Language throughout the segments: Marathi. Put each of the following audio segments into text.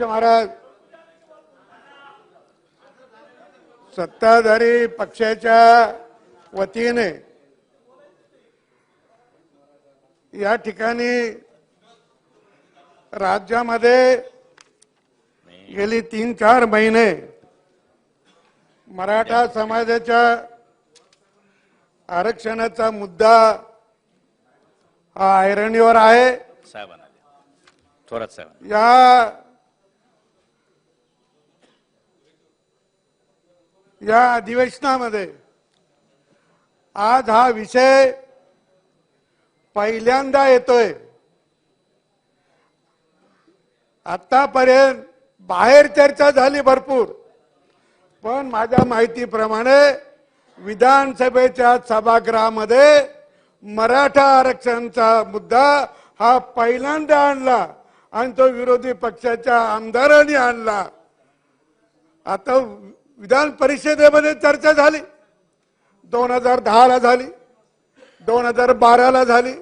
महाराज. सत्ताधारी पक्षाच्या वतीने या ठिकाणी राज्यामध्ये गेली तीन चार महिने मराठा समाजाच्या आरक्षणाचा मुद्दा हा ऐरणीवर आहे. साहेब या या अधिवेशनामध्ये आज हा विषय पहिल्यांदा येतोय. आतापर्यंत बाहेर चर्चा झाली भरपूर पण माझ्या माहितीप्रमाणे विधानसभेच्या सभागृहामध्ये मराठा आरक्षणचा मुद्दा हा पहिल्यांदा आणला आणि तो विरोधी पक्षाच्या आमदारांनी आणला. आता विधान परिषदेमध्ये चर्चा झाली. दोन हजार दहाला झाली. दोन हजार बाराला झाली.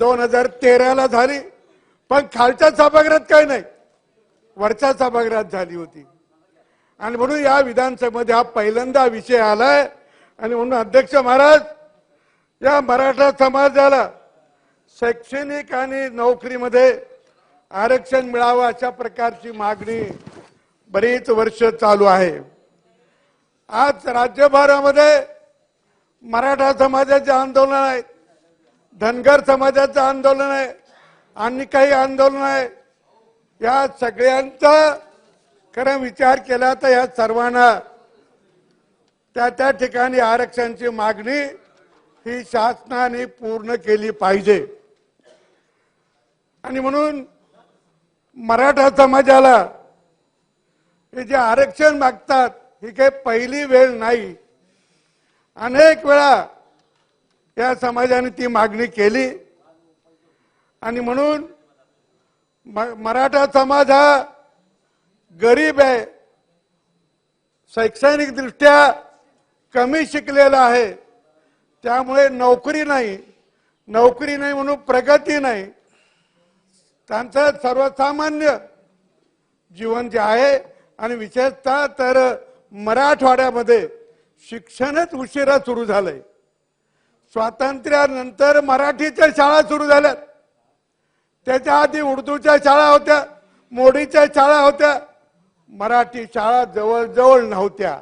दोन हजार तेराला झाली. पण खालच्या सभागृहात काही नाही. वरच्या सभागृहात झाली होती. आणि म्हणून या विधानसभेमध्ये हा पहिल्यांदा विषय आलाय. आणि म्हणून अध्यक्ष महाराज या मराठा समाजाला शैक्षणिक आणि नोकरीमध्ये आरक्षण मिळावं अशा प्रकारची मागणी बरीच वर्ष चालू आहे. आज राज्यभरामध्ये मराठा समाजाचे आंदोलन आहे धनगर समाजाचं आंदोलन आहे आणि काही आंदोलन आहे. या सगळ्यांचा खरं विचार केला तर या सर्वांना त्या त्या ठिकाणी आरक्षणाची मागणी ही शासनाने पूर्ण केली पाहिजे. आणि म्हणून मराठा समाजाला हे जे आरक्षण मागतात ही काही पहिली वेळ नाही. अनेक वेळा या समाजाने ती मागणी केली. आणि म्हणून म- मराठा समाज हा गरीब आहे. शैक्षणिकदृष्ट्या कमी शिकलेला आहे. त्यामुळे नोकरी नाही. नोकरी नाही म्हणून प्रगती नाही. त्यांचं सर्वसामान्य जीवन जे आहे आणि विशेषतः तर मराठवाड्यामध्ये शिक्षणच उशिरा सुरू झालंय. स्वातंत्र्यानंतर मराठीच्या शाळा सुरू झाल्यात. त्याच्या आधी उर्दूच्या शाळा होत्या मोडीच्या शाळा होत्या मराठी शाळा जवळजवळ नव्हत्या.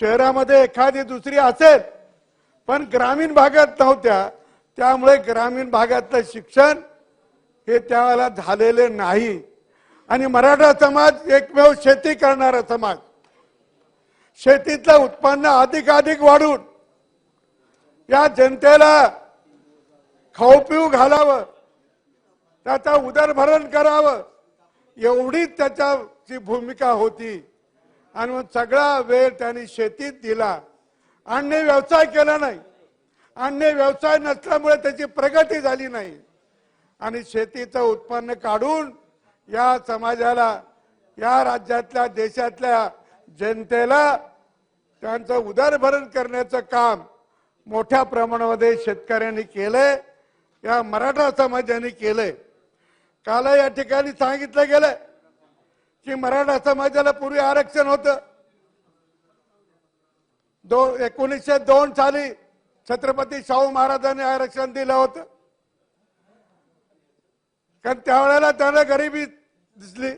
शहरामध्ये एखादी दुसरी असेल पण ग्रामीण भागात नव्हत्या. त्यामुळे ग्रामीण भागातलं शिक्षण हे त्यावेळेला झालेले नाही. आणि मराठा समाज एकमेव शेती करणारा समाज. शेतीतलं उत्पन्न अधिकाधिक वाढून या जनतेला खाऊ पिऊ घालावं त्याचा उदरभरण करावं एवढीच त्याच्याची भूमिका होती. आणि मग सगळा वेळ त्यांनी शेतीत दिला. अन्य व्यवसाय केला नाही. अन्य व्यवसाय नसल्यामुळे त्याची प्रगती झाली नाही. आणि शेतीचं उत्पन्न काढून या समाजाला या राज्यातल्या देशातल्या जनतेला त्यांचं उदरभरण करण्याचं काम मोठ्या प्रमाणामध्ये शेतकऱ्यांनी केलंय. या मराठा समाजाने केलंय. काल या ठिकाणी सांगितलं गेलं की मराठा समाजाला पूर्वी आरक्षण होतं. दो एकोणीसशे दोन साली छत्रपती शाहू महाराजांनी आरक्षण दिलं होतं. कारण त्यावेळेला त्यांना गरिबी दिसली.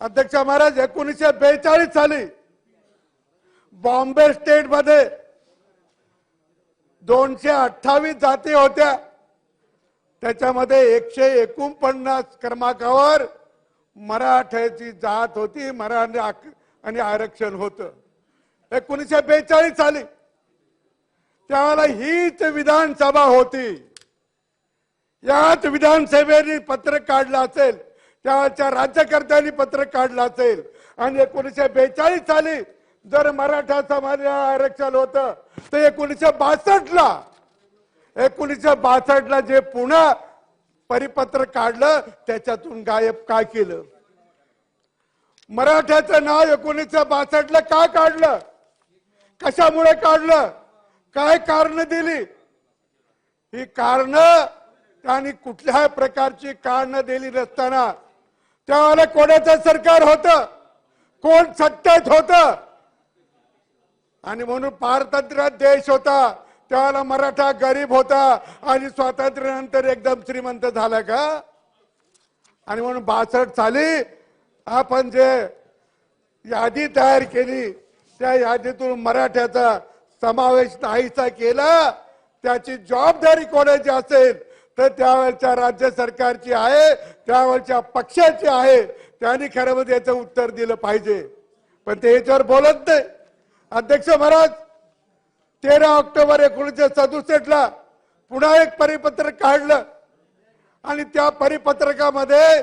अध्यक्ष महाराज एकोणीसशे बेचाळीस साली बॉम्बे स्टेटमध्ये दोनशे अठ्ठावीस जाती होत्या. त्याच्यामध्ये एकशे एकोणपन्नास क्रमांकावर मराठ्याची जात होती मराठा आणि आरक्षण होत. एकोणीसशे बेचाळीस साली त्यावेळेला हीच विधानसभा होती. याच विधानसभेने पत्रक काढलं असेल त्याच्या राज्यकर्त्यांनी पत्रक काढलं असेल. आणि एकोणीसशे बेचाळीस साली जर मराठा समाजाला आरक्षण होतं तर एकोणीसशे बासष्ट ला एकोणीसशे बासष्ट ला जे पुन्हा परिपत्र काढलं त्याच्यातून गायब काय केलं? मराठ्याचं नाव एकोणीसशे बासष्ट ला का काढलं? कशामुळे काढलं? काय कारण दिली? ही कारण त्यांनी कुठल्याही प्रकारची कारण दिली नसताना त्यावेळेला कोणाचं सरकार होतं? कोण सत्तेत होतं? आणि म्हणून पारतंत्र देश होता. त्यावेळेला मराठा गरीब होता. आणि स्वातंत्र्यानंतर एकदम श्रीमंत झाला का? आणि म्हणून बासष्ट साली आपण जे यादी तयार केली त्या यादीतून मराठ्याचा समावेश नाहीसा केला. त्याची जबाबदारी कोणाची असेल? तर त्यावेळच्या राज्य सरकारची आहे त्यावेळच्या पक्षाची आहे. त्यांनी खरं म्हणजे याचं उत्तर दिलं पाहिजे. पण ते याच्यावर बोलत नाही. अध्यक्ष महाराज तेरा ऑक्टोबर एकोणीसशे सदुसष्ट ला पुन्हा एक परिपत्रक काढलं आणि त्या परिपत्रकामध्ये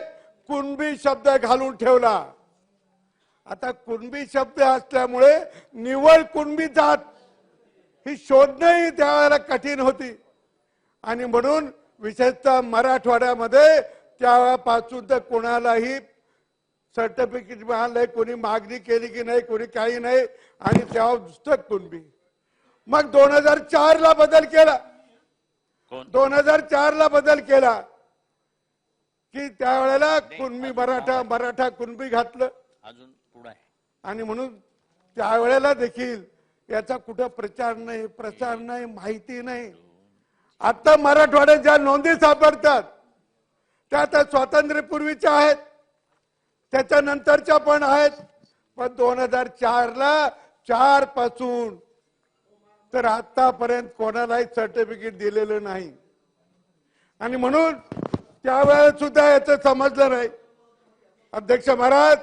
कुणबी शब्द घालून ठेवला. आता कुणबी शब्द असल्यामुळे निवळ कुणबी जात ही शोधणंही त्यावेळेला कठीण होती. आणि म्हणून विशेषतः मराठवाड्यामध्ये त्यावेळेपासून तर कोणालाही सर्टिफिकेट मिळालंय कोणी मागणी केली की नाही कोणी काही नाही आणि तेव्हा नुसतं कुणबी मग दोन हजार चार ला बदल केला. दोन हजार चार ला बदल केला. की त्यावेळेला कुणबी मराठा मराठा कुणबी घातलं. अजून पुढे आणि म्हणून त्यावेळेला देखील याचा कुठं प्रचार नाही प्रसार नाही माहिती नाही. आता मराठवाड्यात ज्या नोंदी सापडतात त्या आता स्वातंत्र्यपूर्वीच्या आहेत. त्याच्यानंतरच्या पण आहेत. पण दोन हजार चारला चारपासून तर आतापर्यंत कोणालाही सर्टिफिकेट दिलेलं नाही. आणि म्हणून त्यावेळेस सुद्धा याचं समजलं नाही. अध्यक्ष महाराज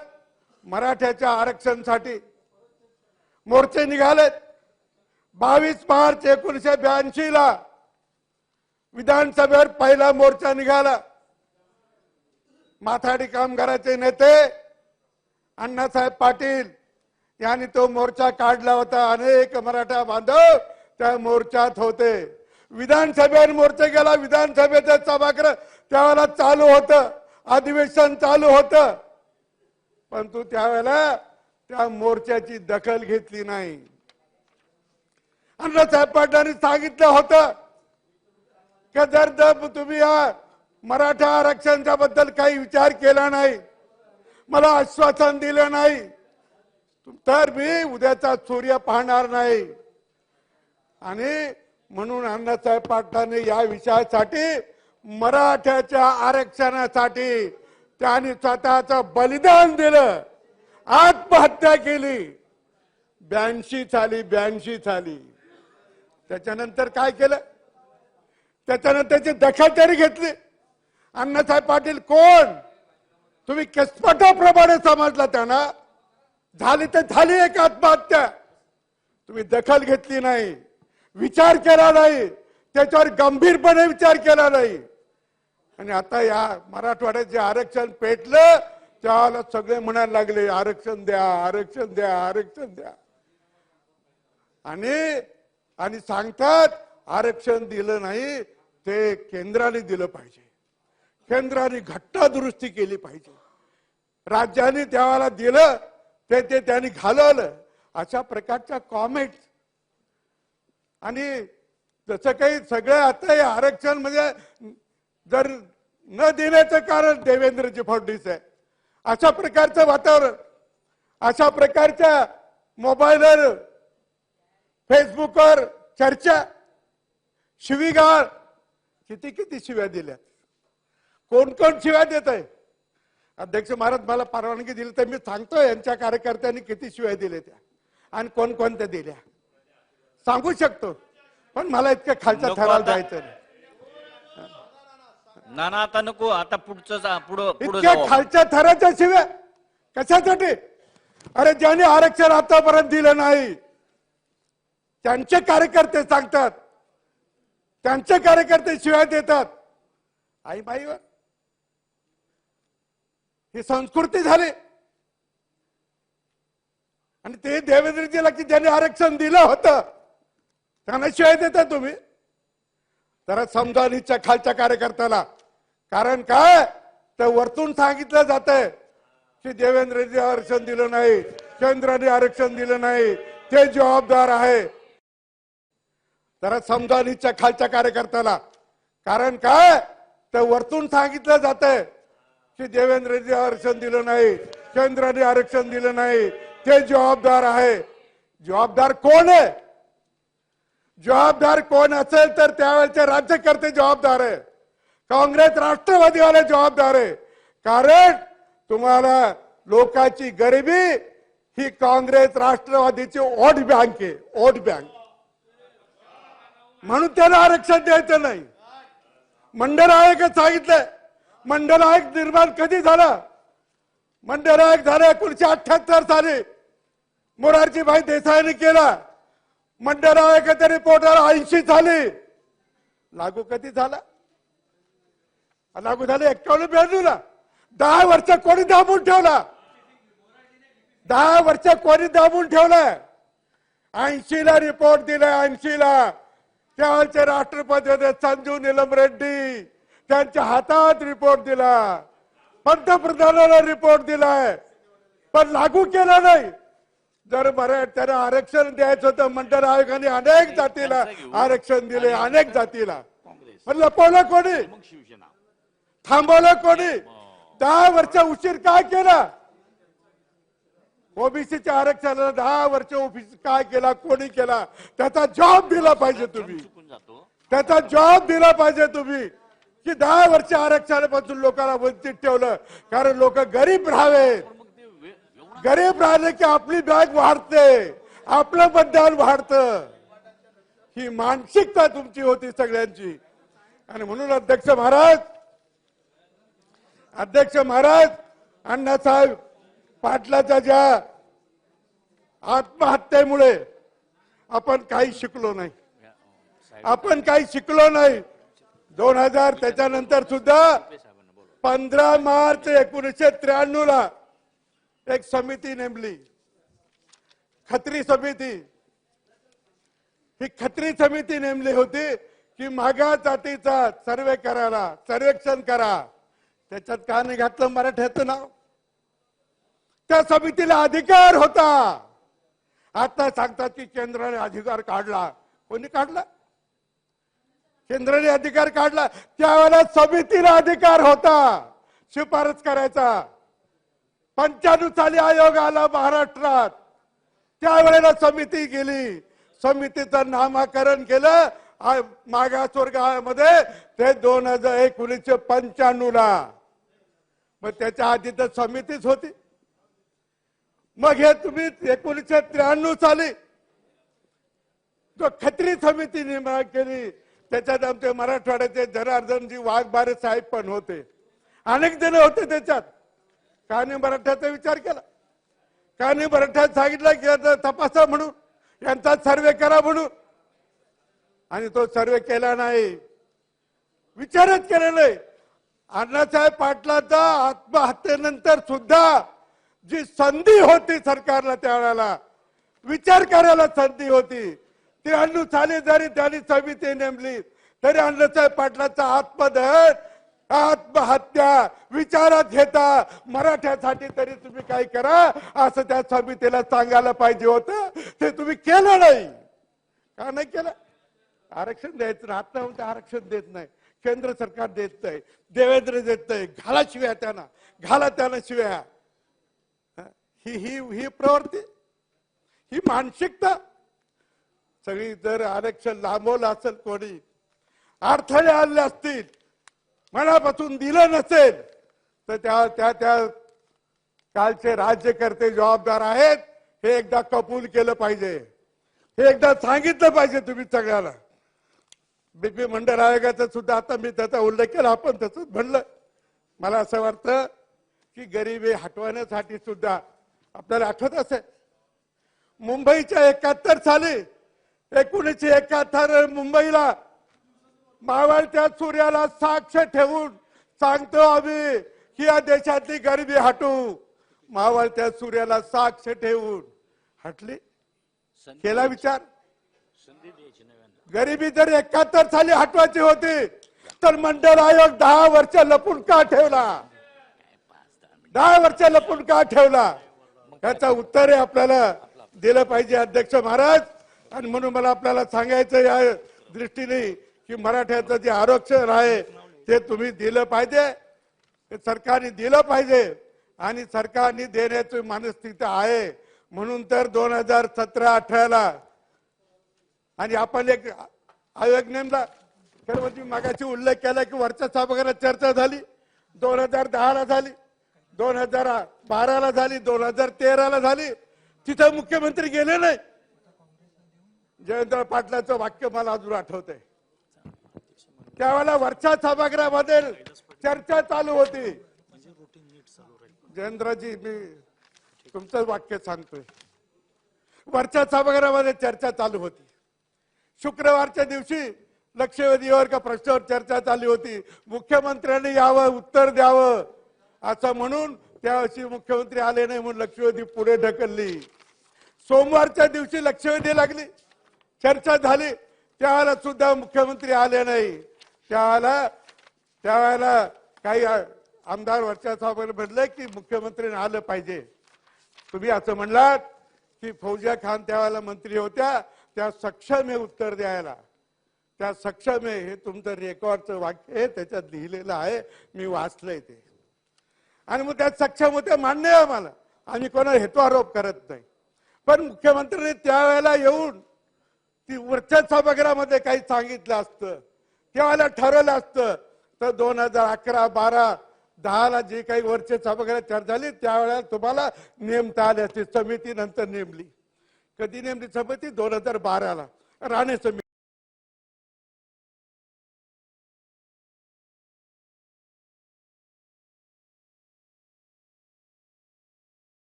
मराठ्याच्या आरक्षणासाठी मोर्चे निघालेत. बावीस मार्च एकोणीशे ब्याऐंशी ला विधानसभेवर पहिला मोर्चा निघाला. माथाडी कामगाराचे नेते अण्णासाहेब पाटील यांनी तो मोर्चा काढला होता. अनेक मराठा बांधव त्या मोर्चात होते. विधानसभेवर मोर्चा गेला. विधानसभेचं सभागृह त्यावेळेला चालू होतं. अधिवेशन चालू होतं. परंतु त्यावेळेला त्या मोर्चाची दखल घेतली नाही. अण्णासाहेब पाटलांनी सांगितलं होतं का जर जर तुम्ही या मराठा आरक्षणच्या बद्दल काही विचार केला नाही मला आश्वासन दिलं नाही तर मी उद्याचा सूर्य पाहणार नाही. आणि म्हणून अण्णासाहेब पाटलांनी या विषयासाठी मराठ्याच्या आरक्षणासाठी त्यांनी स्वतःच बलिदान दिलं आत्महत्या केली. ब्याऐंशी साली ब्याऐंशी साली. त्याच्यानंतर काय केलं? त्याच्यानं त्याची दखल तरी घेतली. अण्णासाहेब पाटील कोण? तुम्ही केसपटाप्रमाणे समजला त्यांना. झाली तर झाली एक आत्महत्या. तुम्ही दखल घेतली नाही. विचार केला नाही. त्याच्यावर गंभीरपणे विचार केला नाही. आणि आता या मराठवाड्यात जे आरक्षण पेटलं त्याला सगळे म्हणायला लागले आरक्षण द्या आरक्षण द्या आरक्षण द्या. आणि आणि सांगतात आरक्षण दिलं नाही ते केंद्राने दिलं पाहिजे. केंद्राने घट्टा दुरुस्ती केली पाहिजे. राज्याने त्याला दिलं ते ते त्यांनी घालवलं अशा प्रकारच्या कॉमेंट आणि जसं काही सगळं आता हे आरक्षण म्हणजे जर न देण्याचं कारण देवेंद्रजी फडणवीस आहे. अशा प्रकारचं वातावरण अशा प्रकारच्या मोबाईलवर फेसबुकवर चर्चा शिवीगाळ. किती किती शिव्या दिल्यात? कोण कोण शिव्या देत आहे अध्यक्ष महाराज मला परवानगी दिली तर मी सांगतो यांच्या कार्यकर्त्यांनी किती शिव्या दिल्या त्या. आणि कोणकोणत्या दिल्या? सांगू शकतो. पण मला इतकं खालच्या थराला. जायचं नाही ना ना आता नको. आता पुढचं पुढं पुढं इतक्या खालच्या थराच्या शिव्या? कशासाठी? अरे ज्यांनी आरक्षण आतापर्यंत दिलं नाही त्यांचे कार्यकर्ते सांगतात त्यांचे कार्यकर्ते शिव्या देतात. आई बाईवर. ही संस्कृती झाली. आणि ते देवेंद्रजीला की ज्यांनी आरक्षण दिलं होतं त्यांना शिवाय देता तुम्ही. जरा समजावणीच्या खालच्या कार्यकर्त्याला. कारण काय? तर वरतून सांगितलं जात आहे की देवेंद्रजी आरक्षण दिलं नाही केंद्राने आरक्षण दिलं नाही ते जबाबदार आहे. जरा समजावणीच्या खालच्या कार्यकर्त्याला. कारण काय? तर वरतून सांगितलं जात की देवेंद्रजी आरक्षण दिलं नाही केंद्राने आरक्षण दिलं नाही. ते जबाबदार आहे. जबाबदार कोण आहे? जबाबदार कोण असेल तर त्यावेळेचे राज्यकर्ते जबाबदार आहे. काँग्रेस राष्ट्रवादीवाले जबाबदार आहे. कारण तुम्हाला लोकांची गरिबी ही काँग्रेस राष्ट्रवादीची ओट बँक आहे. Vote bank. म्हणून त्याला आरक्षण द्यायचं नाही. मंडळ आयोगात सांगितलंय. मंडळ आयोग निर्माण कधी झाला? मंडळ आयोग झाला एकोणीशे अठ्याहत्तर साली. मोरारजीभाई देसाईने केला. मंडळ आयोगाच्या रिपोर्टला ऐंशी झाली. लागू कधी झाला? लागू झाले एक्कावन्न ब्याण्णवला दहा वर्ष कोणी दाबून ठेवला? दहा वर्ष कोणी दाबून ठेवलाय? ऐंशी ला रिपोर्ट दिलाय ऐंशी ला त्यावेळचे राष्ट्रपती होते संजू निलम रेड्डी. त्यांच्या हातात रिपोर्ट दिला. पंतप्रधानाला रिपोर्ट दिलाय. पण लागू केला नाही. जर मराठ्याला आरक्षण द्यायचं होतं मंडळ आयोगाने अनेक जातीला आरक्षण दिले अनेक जातीला. पण लपवलं कोणी? थांबवलं कोणी? दहा वर्ष उशीर काय केला? ओबीसीच्या आरक्षणाला दहा वर्ष ओबीसी काय केला कोणी केला त्याचा जॉब दिला पाहिजे तुम्ही. त्याचा जॉब दिला पाहिजे तुम्ही. की दहा वर्ष आरक्षणापासून लोकांना वंचित ठेवलं कारण लोक गरीब राहावे. गरीब राहिले की आपली बॅग वाढते आपलं मतदान वाढतं. ही मानसिकता तुमची होती सगळ्यांची. आणि म्हणून अध्यक्ष महाराज अध्यक्ष महाराज अण्णासाहेब पाटलाच्या ज्या आत्महत्येमुळे आपण काही शिकलो नाही. आपण काही शिकलो नाही. दोन हजार त्याच्यानंतर सुद्धा पंधरा मार्च एकोणीसशे त्र्याण्णव ला एक समिती नेमली. खत्री समिती. ही खत्री समिती नेमली होती की मागा जातीचा सर्वे करायला सर्वेक्षण करा. त्याच्यात का नाही घातलं मराठ्याचं नाव? त्या समितीला अधिकार होता. आता सांगतात की केंद्राने अधिकार काढला. कोणी काढला? केंद्राने अधिकार काढला. त्यावेळेला समितीला अधिकार होता. शिफारस करायचा. पंच्याण्णव साली आयोग आला महाराष्ट्रात. त्यावेळेला समिती गेली. समितीचं नामाकरण केलं. मागासवर्गामध्ये ते दोन हजार एकोणीसशे पंच्याण्णव ला मग त्याच्या आधी तर समितीच होती. मग हे तुम्ही एकोणीसशे त्र्याण्णव साली जो खत्री समिती निर्माण केली त्याच्यात आमचे मराठवाड्याचे जनार्दनजी वाघबारे साहेब पण होते. अनेक जण होते त्याच्यात. काने मराठ्याचा विचार केला. काने मराठ्यात सांगितलं की तपासा म्हणून यांचा सर्वे करा म्हणून. आणि तो सर्वे केला नाही. विचारच केला नाही अण्णासाहेब पाटलाचा आत्महत्येनंतर सुद्धा जी संधी होती सरकारला त्यावेळेला विचार करायला संधी होती. ती अण्णू साली जरी त्यांनी समिती नेमली तरी अण्णासाहेब पाटलाचा आत्मदहन आत्महत्या विचारात घेता मराठ्यासाठी तरी तुम्ही काय करा असं त्या समितीला सांगायला पाहिजे होतं. ते तुम्ही केलं नाही. का नाही केलं? आरक्षण द्यायचं ना आता म्हणते आरक्षण देत नाही. केंद्र सरकार देत नाही. देवेंद्र देत नाही. घाला शिव्या त्यांना. घाला त्यांना शिव्या. ही ही ही प्रवृत्ती ही मानसिकता. सगळी जर आरक्षण लांबवलं असेल कोणी अडथळे आणले असतील मनापासून दिलं नसेल तर त्या त्या त्या कालचे राज्यकर्ते जबाबदार आहेत हे एकदा कबूल केलं पाहिजे. हे एकदा सांगितलं पाहिजे तुम्ही सगळ्याला बीपी मंडळ आयोगाचा सुद्धा आता मी त्याचा उल्लेख केला आपण तसंच म्हणलं. मला असं वाटतं की गरिबी हटवण्यासाठी सुद्धा आपल्याला आठवत असेल? मुंबईच्या एकाहत्तर साली एकोणीसशे एकाहत्तर मुंबईला मावळत्या सूर्याला साक्ष ठेवून सांगतो आम्ही की या देशातली गरिबी हटू. मावळत्या सूर्याला साक्ष ठेवून. हटली? केला विचार? गरिबी जर एकाहत्तर साली हटवायची होती तर मंडळ आयोग दहा वर्ष लपून का ठेवला? दहा वर्ष लपून का ठेवला? याचा उत्तर आपल्याला दिलं पाहिजे अध्यक्ष महाराज. आणि म्हणून मला आपल्याला सांगायचं या दृष्टीने की मराठ्याचं जे आरक्षण आहे ते तुम्ही दिलं पाहिजे. ते सरकारने दिलं पाहिजे आणि सरकारने देण्याची मानसिकता आहे. म्हणून तर दोन हजार सतरा अठराला आणि आपण एक आयोग नेमला तर म्हणजे मागाशी उल्लेख केला की वरच्या सभागृहात चर्चा झाली. दोन हजार दहाला झाली. दोन हजार बाराला झाली दोन हजार तेराला झाली. तिथं मुख्यमंत्री गेले नाही. जयंत पाटलाचं वाक्य मला अजून आठवतंय. त्यावेळेला वरच्या सभागृहामध्ये चर्चा चालू होती. जयेंद्रजी मी तुमचं वाक्य सांगतोय. वरच्या सभागृहामध्ये चर्चा चालू होती. शुक्रवारच्या दिवशी लक्षवेधीवर का प्रश्नावर चर्चा चालू होती. मुख्यमंत्र्यांनी यावं उत्तर द्यावं. असं म्हणून त्यावेळी मुख्यमंत्री आले नाही म्हणून लक्षवेधी पुढे ढकलली. सोमवारच्या दिवशी लक्षवेधी लागली. चर्चा झाली. त्यावेळेला सुद्धा मुख्यमंत्री आले नाही. त्यावेळेला त्यावेळेला काही आमदार वरच्या साहेबांनी म्हटलं की मुख्यमंत्री आलं पाहिजे. तुम्ही असं म्हणलात की फौजिया खान त्यावेळेला मंत्री होत्या. त्या सक्षम आहे उत्तर द्यायला. त्या सक्षम आहे हे तुमचं रेकॉर्डचं वाक्य आहे. त्याच्यात लिहिलेलं आहे. मी वाचलंय ते. आणि मग त्यात सक्षम होते मान्य आहे आम्हाला. आम्ही कोणा हेतू आरोप करत नाही. पण मुख्यमंत्र्यांनी त्यावेळेला येऊन ती वरच्या सभागृहामध्ये काही सांगितलं असतं. त्यावेळेला ठरवलं असतं. तर दोन हजार अकरा बारा दहाला जे काही वरचे सभागृहात चर्चा झाली त्यावेळेला तुम्हाला नेमता आले असते. समिती नंतर नेमली. कधी नेमली समिती? दोन हजार बाराला. राणे समिती.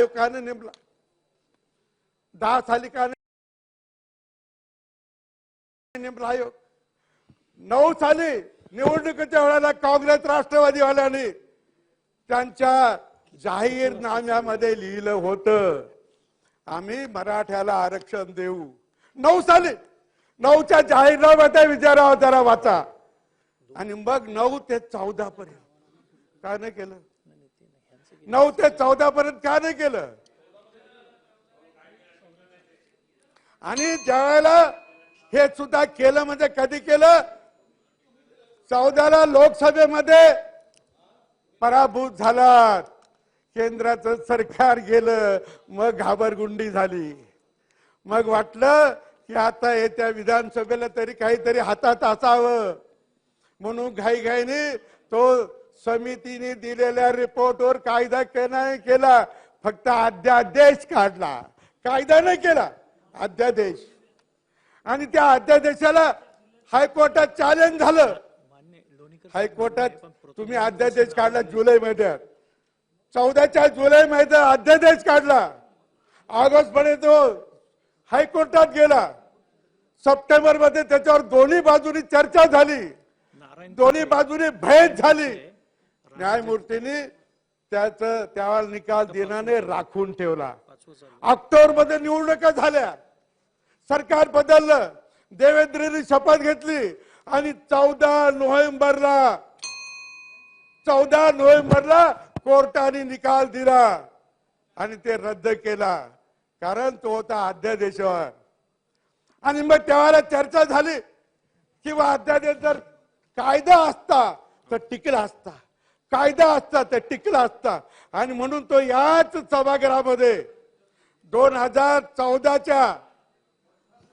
आयोगाने नेमला. दहा साली का नेमला आयोग. नऊ साली निवडणुकीच्या वेळेला काँग्रेस राष्ट्रवादीवाल्यांनी त्यांच्या जाहीरनाम्यामध्ये लिहिलं होतं आम्ही मराठ्याला आरक्षण देऊ. नऊ साली. नऊच्या जाहीरनाम्याचा विचारावा जरा वाचा. आणि मग नऊ ते चौदा पर्यंत. काय नाही केलं. नऊ ते चौदा पर्यंत का नाही केलं? आणि ज्यावेळेला हे सुद्धा केलं म्हणजे कधी केलं? चौदाला लोकसभेमध्ये पराभूत झालात. केंद्राचं सरकार गेलं मग घाबरगुंडी झाली. मग वाटलं की आता येत्या विधानसभेला तरी काहीतरी हातात असावं. म्हणून घाईघाईने तो समितीने दिलेल्या रिपोर्टवर कायदा नाही केला फक्त अध्यादेश काढला. कायदा नाही केला अध्यादेश. आणि त्या अध्यादेशाला हायकोर्टात चॅलेंज झालं. हायकोर्टात तुम्ही अध्यादेश काढला जुलै महिन्यात. चौदाच्या जुलै महिन्यात अध्यादेश काढला. ऑगस्टमध्ये तो हायकोर्टात गेला. सप्टेंबरमध्ये त्याच्यावर दोन्ही बाजूनी चर्चा झाली. दोन्ही बाजूने भेद झाली. न्यायमूर्तींनी त्याच त्यावेळेला निकाल देण्याने राखून ठेवला. ऑक्टोबरमध्ये निवडणुका झाल्या. सरकार बदललं. देवेंद्रनी शपथ घेतली आणि चौदा नोव्हेंबरला चौदा नोव्हेंबरला कोर्टाने निकाल दिला आणि ते रद्द केला. कारण तो होता अध्यादेशावर. आणि मग त्यावेळेला चर्चा झाली किंवा अध्यादेश जर कायदा असता तर टिकला असता. कायदा असता तर टिकला असता. आणि म्हणून तो याच सभागृहामध्ये दोन हजार चौदाच्या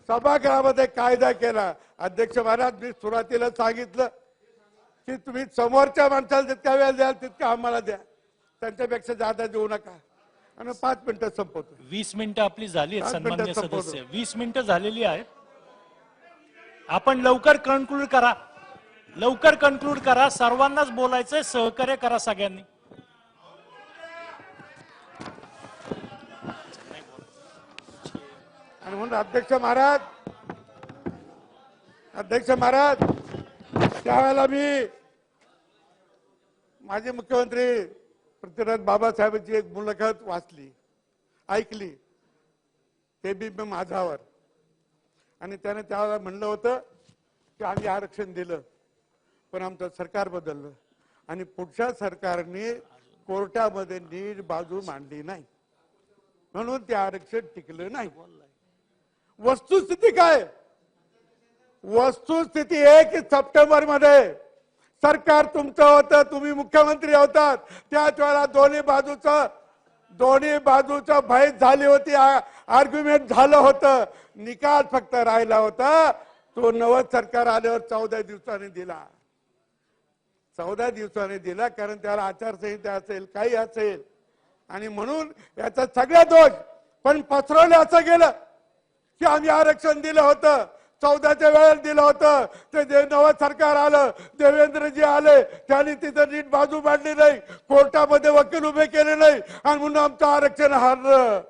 सभागृहामध्ये कायदा केला. अध्यक्ष महाराज मी सुरुवातीला सांगितलं की तुम्ही समोरच्या माणसाला जितका वेळ द्याल तितका आम्हाला द्या. त्यांच्यापेक्षा जादा देऊ नका. आणि पाच मिनिटं संपवतो. वीस मिनिटं आपली झाली आहेत पाच सन्मान्य संपवतो. सदस्य. वीस मिनिटं झालेली आहेत. आपण लवकर कन्क्लूड करा. लवकर कन्क्लूड करा. सर्वांनाच बोलायचंय सहकार्य करा सगळ्यांनी. आणि म्हणून अध्यक्ष महाराज अध्यक्ष महाराज त्यावेळेला मी माजी मुख्यमंत्री पृथ्वीराज बाबासाहेबांची एक मुलाखत वाचली ऐकली. ते बी मी माझावर आणि त्याने त्यावेळेला म्हणलं होतं की आम्ही आरक्षण दिलं. पण आमचं सरकार बदललं. आणि पुढच्या सरकारने कोर्टामध्ये नीट बाजू मांडली नाही. म्हणून ते आरक्षण टिकलं नाही. वस्तुस्थिती काय? वस्तुस्थिती एक सप्टेंबरमध्ये सरकार तुमचं होतं तुम्ही मुख्यमंत्री होतात. त्याच वेळेला दोन्ही बाजूचं दोन्ही बाजूचं भय झाली होती आर्ग्युमेंट झालं होतं. निकाल फक्त राहिला होता. तो नवं सरकार आल्यावर चौदा दिवसांनी दिला. चौदा दिवसांनी दिला कारण त्याला आचारसंहिता असेल काही असेल. आणि म्हणून याचा सगळा दोष पण पसरवलं असं गेलं की आम्ही आरक्षण दिलं होतं. चौदाच्या वेळेला दिलं होतं. ते जे नवं सरकार आलं देवेंद्रजी आले त्यांनी तिथं नीट बाजू मांडली नाही. कोर्टामध्ये वकील उभे केले नाही. आणि म्हणून आमचं आरक्षण हारलं.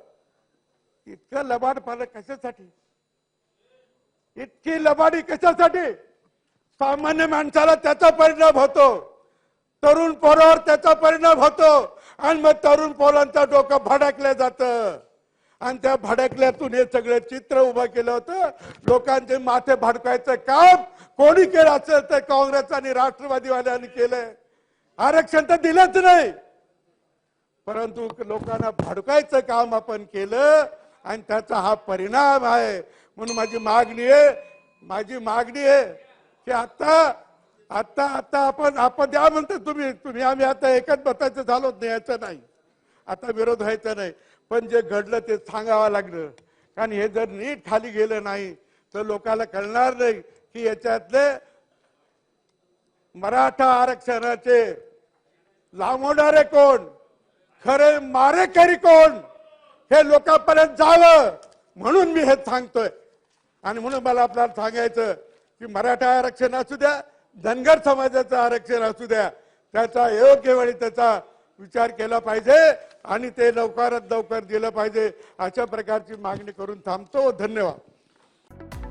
इतकं लबाडपणा कशासाठी? इतकी लबाडी कशासाठी? सामान्य माणसाला त्याचा परिणाम होतो. तरुण पोरावर त्याचा परिणाम होतो. आणि मग तरुण पोरांचं डोकं भडकलं जातं. आणि त्या भडकल्यातून हे सगळं चित्र उभं केलं होतं. लोकांचे माथे भडकायचं काम कोणी केलं असेल तर काँग्रेस आणि राष्ट्रवादीवाल्यांनी केलंय. आरक्षण तर दिलंच नाही. परंतु लोकांना भडकायचं काम आपण केलं आणि त्याचा हा परिणाम आहे. म्हणून माझी मागणी आहे माझी मागणी आहे की आता आता आता आपण आपण द्या म्हणतात तुम्ही तुम्ही आम्ही आता एकच मताचं झालो न्यायचं नाही. आता विरोध व्हायचा नाही. पण जे घडलं ते सांगावं लागलं. कारण हे जर नीट खाली गेलं नाही तर लोकांना कळणार नाही की याच्यातले मराठा आरक्षणाचे लांबवणारे कोण खरे मारेकरी कोण हे लोकांपर्यंत जावं. म्हणून मी हे सांगतोय. आणि म्हणून मला आपल्याला सांगायचं की मराठा आरक्षण असू द्या धनगर समाजाचं आरक्षण असू द्या त्याचा योग्य वेळी त्याचा विचार केला पाहिजे आणि ते लवकरात लवकर दिलं पाहिजे. अशा प्रकारची मागणी करून थांबतो. धन्यवाद.